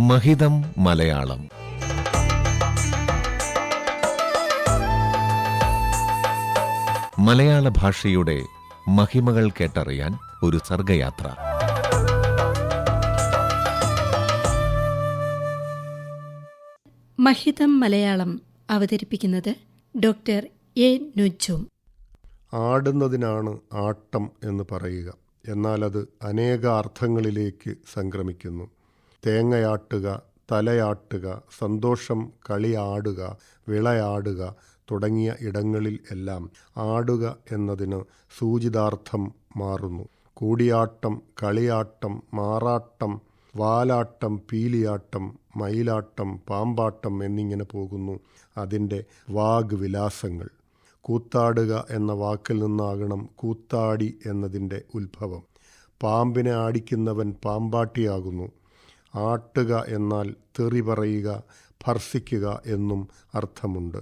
മഹിതം മലയാളം. മലയാള ഭാഷയുടെ മഹിമകൾ കേട്ടറിയാൻ ഒരു സർഗയാത്ര. മഹിതം മലയാളം അവതരിപ്പിക്കുന്നത് ഡോക്ടർ എ നുജും. ആടുന്നതിനാണ് ആട്ടം എന്ന് പറയുക. എന്നാൽ അത് അനേക അർത്ഥങ്ങളിലേക്ക് സംക്രമിക്കുന്നു. തേങ്ങയാട്ടുക തലയാട്ടുക സന്തോഷം കളിയാടുക വിളയാടുക തുടങ്ങിയ ഇടങ്ങളിൽ എല്ലാം ആടുക എന്നതിന് സൂചിതാർത്ഥം മാറുന്നു. കൂടിയാട്ടം കളിയാട്ടം മാറാട്ടം വാലാട്ടം പീലിയാട്ടം മയിലാട്ടം പാമ്പാട്ടം എന്നിങ്ങനെ പോകുന്നു അതിന്റെ വാഗ്വിലാസങ്ങൾ കൂത്താടുക എന്ന വാക്കിൽ നിന്നാകണം കൂത്താടി എന്നതിന്റെ ഉത്ഭവം. പാമ്പിനെ ആടിക്കുന്നവൻ പാമ്പാട്ടിയാകുന്നു. ആട്ടുക എന്നാൽ തെറി പറയുക ഭർസിക്കുക എന്നും അർത്ഥമുണ്ട്.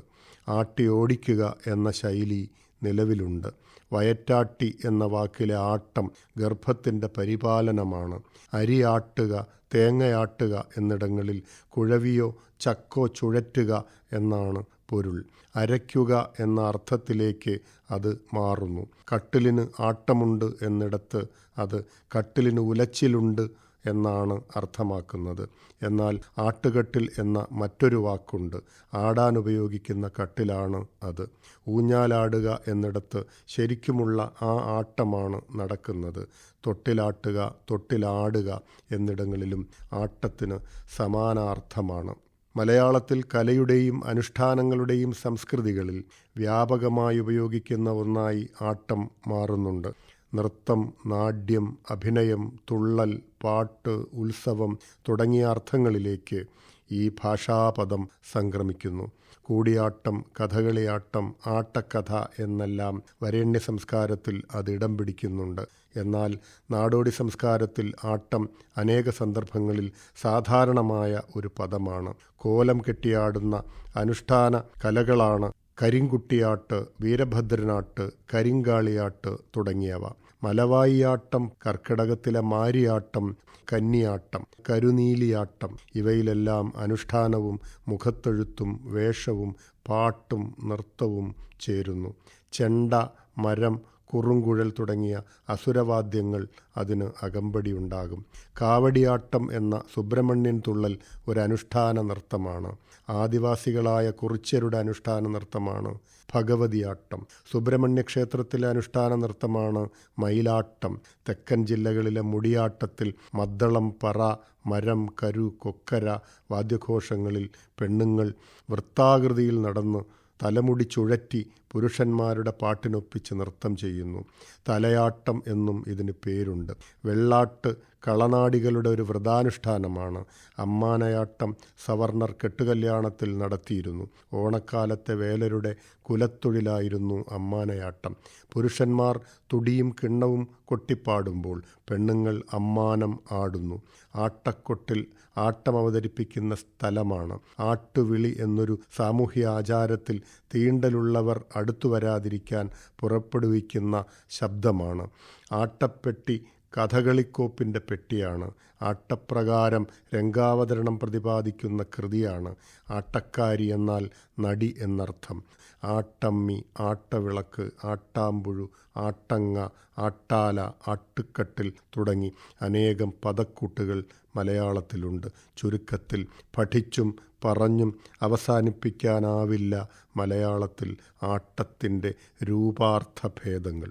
ആട്ടി ഓടിക്കുക എന്ന ശൈലി നിലവിലുണ്ട്. വയറ്റാട്ടി എന്ന വാക്കിലെ ആട്ടം ഗർഭത്തിന്റെ പരിപാലനമാണ്. അരിയാട്ടുക തേങ്ങയാട്ടുക എന്നിടങ്ങളിൽ കുഴവിയോ ചക്കോ ചുഴറ്റുക എന്നാണ് പൊരുൾ. അരയ്ക്കുക എന്ന അർത്ഥത്തിലേക്ക് അത് മാറുന്നു. കട്ടിലിന് ആട്ടമുണ്ട് എന്നിടത്ത് അത് കട്ടിലിന് ഉലച്ചിലുണ്ട് എന്നാണ് അർത്ഥമാക്കുന്നത്. എന്നാൽ ആട്ടുകട്ടിൽ എന്ന മറ്റൊരു വാക്കുണ്ട്. ആടാൻ ഉപയോഗിക്കുന്ന കട്ടിലാണ് അത്. ഊഞ്ഞാലാടുക എന്നിടത്ത് ശരിക്കുമുള്ള ആ ആട്ടമാണ് നടക്കുന്നത്. തൊട്ടിലാട്ടുക തൊട്ടിലാടുക എന്നിടങ്ങളിലും ആട്ടത്തിന് സമാനാർത്ഥമാണ്. മലയാളത്തിൽ കലയുടെയും അനുഷ്ഠാനങ്ങളുടെയും സംസ്കൃതികളിൽ വ്യാപകമായി ഉപയോഗിക്കുന്ന ഒന്നായി ആട്ടം മാറുന്നുണ്ട്. നൃത്തം നാട്യം അഭിനയം തുള്ളൽ പാട്ട് ഉത്സവം തുടങ്ങിയ അർത്ഥങ്ങളിലേക്ക് ഈ ഭാഷാപദം സംക്രമിക്കുന്നു. കൂടിയാട്ടം കഥകളിയാട്ടം ആട്ടക്കഥ എന്നെല്ലാം വരേണ്യ സംസ്കാരത്തിൽ അത് ഇടം പിടിക്കുന്നുണ്ട്. എന്നാൽ നാടോടി സംസ്കാരത്തിൽ ആട്ടം അനേക സന്ദർഭങ്ങളിൽ സാധാരണമായ ഒരു പദമാണ്. കോലം കെട്ടിയാടുന്ന അനുഷ്ഠാന കലകളാണ് കരിങ്കുട്ടിയാട്ട് വീരഭദ്രനാട്ട് കരിങ്കാളിയാട്ട് തുടങ്ങിയവ. മലവായിയാട്ടം കർക്കിടകത്തിലെ മാരിയാട്ടം കന്നിയാട്ടം കരുനീലിയാട്ടം ഇവയിലെല്ലാം അനുഷ്ഠാനവും മുഖത്തെഴുത്തും വേഷവും പാട്ടും നൃത്തവും ചേരുന്നു. ചെണ്ട മരം കുറുങ്കുഴൽ തുടങ്ങിയ അസുരവാദ്യങ്ങൾ അതിന് അകമ്പടിയുണ്ടാകും കാവടിയാട്ടം എന്ന സുബ്രഹ്മണ്യൻ തുള്ളൽ ഒരു അനുഷ്ഠാന നൃത്തമാണ്. ആദിവാസികളായ കുറിച്യരുടെ അനുഷ്ഠാന നൃത്തമാണ് ഭഗവതിയാട്ടം. സുബ്രഹ്മണ്യ ക്ഷേത്രത്തിലെ അനുഷ്ഠാന നൃത്തമാണ് മയിലാട്ടം. തെക്കൻ ജില്ലകളിലെ മുടിയാട്ടത്തിൽ മദ്ദളം പറ മരം കരു കൊക്കര വാദ്യഘോഷങ്ങളിൽ പെണ്ണുങ്ങൾ വൃത്താകൃതിയിൽ നടന്ന് തലമുടി ചുഴറ്റി പുരുഷന്മാരുടെ പാട്ടിനൊപ്പിച്ച് നൃത്തം ചെയ്യുന്നു. തലയാട്ടം എന്നും ഇതിന് പേരുണ്ട്. വെള്ളാട്ട് കളനാടികളുടെ ഒരു വ്രതാനുഷ്ഠാനമാണ് അമ്മാനയാട്ടം സവർണർ കെട്ടുകല്യാണത്തിൽ നടത്തിയിരുന്നു. ഓണക്കാലത്തെ വേലരുടെ കുലത്തൊഴിലായിരുന്നു അമ്മാനയാട്ടം. പുരുഷന്മാർ തുടിയും കിണ്ണവും കൊട്ടിപ്പാടുമ്പോൾ പെണ്ണുങ്ങൾ അമ്മാനം ആടുന്നു. ആട്ടക്കൊട്ടിൽ ആട്ടം അവതരിപ്പിക്കുന്ന സ്ഥലമാണ്. ആട്ടുവിളി എന്നൊരു സാമൂഹ്യ ആചാരത്തിൽ തീണ്ടലുള്ളവർ അടുത്തു വരാതിരിക്കാൻ പുറപ്പെടുവിക്കുന്ന ശബ്ദമാണ്. ആട്ടപ്പെട്ടി കഥകളിക്കോപ്പിന്റെ പെട്ടിയാണ്. ആട്ടപ്രകാരം രംഗാവതരണം പ്രതിപാദിക്കുന്ന കൃതിയാണ് ആട്ടക്കാരി എന്നാൽ നടി എന്നർത്ഥം. ആട്ടമ്മി ആട്ടവിളക്ക് ആട്ടാമ്പുഴു ആട്ടങ്ങ ആട്ടാല ആട്ടുക്കട്ടിൽ തുടങ്ങി അനേകം പദക്കൂട്ടുകൾ മലയാളത്തിലുണ്ട്. ചുരുക്കത്തിൽ പഠിച്ചും പറഞ്ഞും അവസാനിപ്പിക്കാനാവില്ല മലയാളത്തിൽ ആട്ടത്തിന്റെ രൂപാർത്ഥഭേദങ്ങൾ.